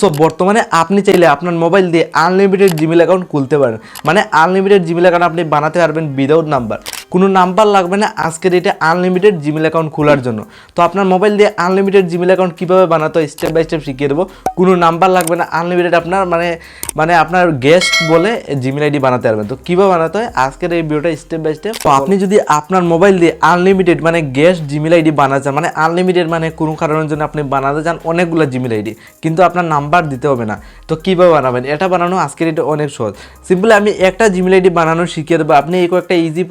So বর্তমানে আপনি চাইলে আপনার মোবাইল দিয়ে আনলিমিটেড জিমেল অ্যাকাউন্ট খুলতে পারেন। মানে আনলিমিটেড জিমেল অ্যাকাউন্ট আপনি বানাতে পারবেন উইদাউট নাম্বার কোনো নাম্বার লাগবে না, আজকের ডেটে আনলিমিটেড জিমেল অ্যাকাউন্ট খোলার জন্য। তো আপনার মোবাইল দিয়ে আনলিমিটেড জিমেল অ্যাকাউন্ট কীভাবে বানাতে স্টেপ বাই স্টেপ শিখিয়ে দেবো। কোনো নাম্বার লাগবে না আনলিমিটেড আপনার মানে মানে আপনার গেস্ট বলে জিমেল আইডি বানাতে পারবেন। তো কীভাবে বানাতে হয়? আজকের এই ভিডিওটা স্টেপ বাই স্টেপ তো আপনি যদি আপনার মোবাইল দিয়ে আনলিমিটেড মানে গেস্ট জিমেল আইডি বানাতে চান মানে আনলিমিটেড মানে কোনো কারণের জন্য আপনি বানাতে চান, অনেকগুলো জিমেল আইডি কিন্তু আপনার নাম্বার দিতে হবে না। তো কীভাবে বানাবেন? এটা বানানো আজকের এটা অনেক সহজ। সিম্পলি আমি একটা জিমেল আইডি বানানো শিখিয়ে দেবো। আপনি এই কয়েকটা ইজি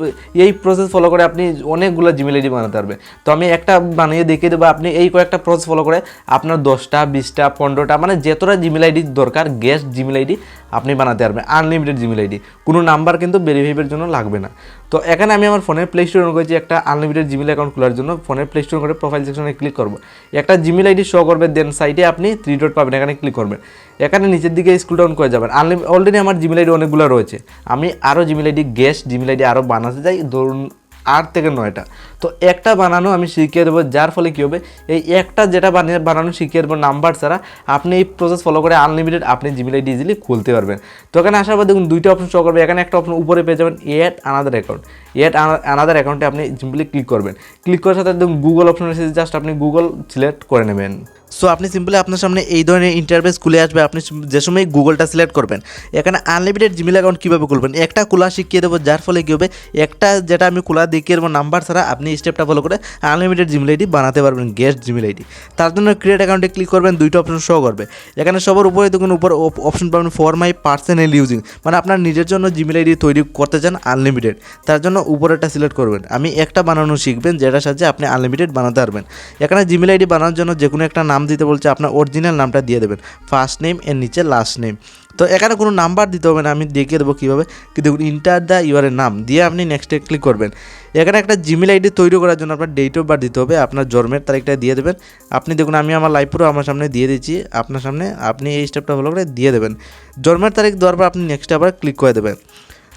এই প্রসেস ফলো করে আপনি অনেকগুলো জিমেল আইডি বানাতে পারবেন। তো আমি একটা বানিয়ে দেখিয়ে দেবো, আপনি এই কয়েকটা প্রসেস ফলো করে আপনার দশটা, বিশটা, পনেরোটা মানে যতটা জিমেল আইডি দরকার গেস্ট জিমেল আইডি আপনি বানাতে পারবেন। আনলিমিটেড জিমেল আইডি কোনো নাম্বার কিন্তু ভেরিফাইয়ের জন্য লাগবে না। তো এখানে আমি আমার ফোনের প্লে স্টোর করেছি, একটা আনলিমিটেড জিমেল অ্যাকাউন্ট খোলার জন্য ফোনের প্লে স্টোর করে প্রোফাইল সেকশনে ক্লিক করব। একটা জিমেল আইডি শো করবে দেন সাইটে আপনি থ্রি ডট পাবেন, এখানে ক্লিক করবেন। এখানে নিচের দিকে স্কুল ডাউন করে যাবেন। আনলিম অলরেডি আমার জিমেল আইডি অনেকগুলো রয়েছে। আমি আরও Gmail ID guest Gmail ID আরও বানাতে যাই ধরুন আট থেকে নয়টা। তো একটা বানানো আমি শিখিয়ে দেবো, যার ফলে কী হবে? এই একটা যেটা বানিয়ে বানানো শিখিয়ে দেবো নাম্বার ছাড়া, আপনি এই প্রসেস ফলো করে আনলিমিটেড আপনি জিমেল আইডি ইজিলি খুলতে পারবেন। তো এখানে আসার পর দেখুন, দুইটা অপশন শো করবে। এখানে একটা অপশন উপরে পেয়ে যাবেন add another account add another অ্যাকাউন্টে আপনি সিম্পলি ক্লিক করবেন। ক্লিক করার সাথে দেখুন গুগল অপশন এসেছে জাস্ট আপনি গুগল সিলেক্ট করে নেবেন। সো আপনি সিম্পলি আপনার সামনে এই ধরনের ইন্টারভেস খুলে আসবে। আপনি যে সময় গুগলটা সিলেক্ট করবেন, এখানে আনলিমিটেড জিমেল অ্যাকাউন্ট কীভাবে খুলবেন? একটা খোলা শিখিয়ে দেবো, যার ফলে কী হবে? একটা যেটা আমি খোলা দেখিয়ে দেবো নাম্বার ছাড়া আপনি স্টেপটা ফলো করে আনলিমিটেড জিমেল আইডি বানাতে পারবেন গেস্ট জিমেল আইডি তার জন্য ক্রিয়েট অ্যাকাউন্টে ক্লিক করবেন, দুইটা অপশন শো করবে। এখানে সবার উপরে দেখুন, উপর অপশন পাবেন ফর মাই পার্সোনাল ইউজিং মানে আপনার নিজের জন্য জিমেল আইডি তৈরি করতে চান আনলিমিটেড তার জন্য উপরেটা সিলেক্ট করবেন। আমি একটা বানানো শিখবেন, যেটার সাহায্যে আপনি আনলিমিটেড বানাতে পারবেন। এখানে জিমেল আইডি বানানোর জন্য যে কোনো একটা নাম দিতে বলছে, আপনার অরিজিনাল নামটা দিয়ে দেবেন। ফার্স্ট নেম এর নিচে লাস্ট নেম তো এখানে কোনো নাম্বার দিতে হবে না, আমি দেখিয়ে দেবো কীভাবে। কিন্তু ইন্টার দ্য ইউরের নাম দিয়ে আপনি নেক্সটে ক্লিক করবেন। এখানে একটা জিমেল আইডি তৈরি করার জন্য আপনার ডেট অফ বার্থ দিতে হবে, আপনার জন্মের তারিখটা দিয়ে দেবেন। আপনি দেখুন, আমি আমার লাইভ পুরো আমার সামনে দিয়ে দিচ্ছি আপনার সামনে আপনি এই স্টেপটা ফলো করে দিয়ে দেবেন। জন্মের তারিখ দেওয়ার পর আপনি নেক্সটে আবার ক্লিক করে দেবেন।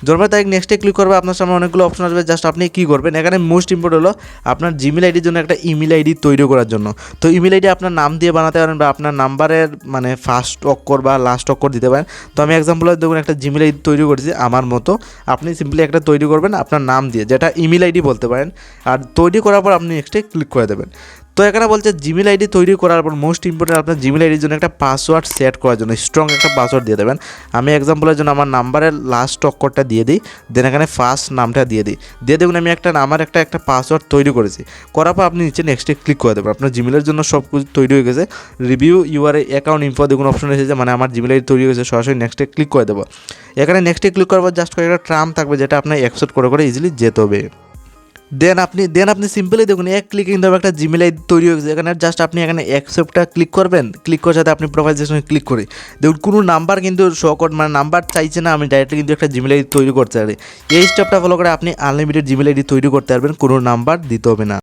জন্মের তারিখ নেক্সটে ক্লিক করবে, আপনার সামনে অনেকগুলো অপশন আসবে। জাস্ট আপনি কী করবেন? এখানে মোস্ট ইম্পর্টেন্ট হলো আপনার জিমেল আইডির জন্য একটা ইমেল আইডি তৈরি করার জন্য। তো ইমেল আইডি আপনার নাম দিয়ে বানাতে পারেন বা আপনার নাম্বারের মানে ফার্স্ট অক্ষর বা লাস্ট অক্ষর দিতে পারেন। তো আমি এক্সাম্পল দেখুন একটা জিমেল আইডি তৈরি করেছি আমার মতো। আপনি সিম্পলি একটা তৈরি করবেন আপনার নাম দিয়ে, যেটা ইমেল আইডি বলতে পারেন। আর তৈরি করার পর আপনি নেক্সটে ক্লিক করে দেবেন। তো এখানে বলছে জিমেল আইডি তৈরি করার পর মোস্ট ইম্পর্টেন্ট আপনার জিমেল আইডির জন্য একটা পাসওয়ার্ড সেট করার জন্য স্ট্রং একটা পাসওয়ার্ড দিয়ে দেবেন। আমি এক্সাম্পলের জন্য আমার নাম্বারের লাস্ট অক্ষরটা দিয়ে দিই দেন এখানে ফার্স্ট নামটা দিয়ে দিই। দিয়ে দেখুন আমি একটা আমার একটা একটা পাসওয়ার্ড তৈরি করেছি। করার পর আপনি নিচে নেক্সটে ক্লিক করে দেবেন। আপনার জিমেলের জন্য সব কিছু তৈরি হয়ে গেছে। রিভিউ ইউআর অ্যাকাউন্ট ইনফো দেখুন অপশন এসেছে মানে আমার জিমেল আইডি তৈরি হয়েছে সরাসরি নেক্সটে ক্লিক করে দেবো। এখানে নেক্সটে ক্লিক করার পর জাস্ট কয়েকটা ট্রাম থাকবে যেটা আপনার অ্যাকসেপ্ট করে করে ইজিলি যেতে হবে। দেন আপনি দেন আপনি সিম্পলি দেখুন, এক ক্লিকে কিন্তু একটা জিমেল আইডি তৈরি হয়ে গেছে, এখানে জাস্ট আপনি এখানে অ্যাকসেপ্টটা ক্লিক করবেন ক্লিক করার সাথে আপনি প্রোফাইল সেকশনে ক্লিক করে। দেখুন, কোনো নাম্বার কিন্তু শো কর মানে নাম্বার চাইছে না, আমি ডাইরেক্টলি কিন্তু একটা জিমেল আইডি তৈরি করতে পারি। এই স্টেপটা ফলো করে আপনি আনলিমিটেড জিমেল আইডি তৈরি করতে পারবেন, কোনো নাম্বার দিতে হবে না।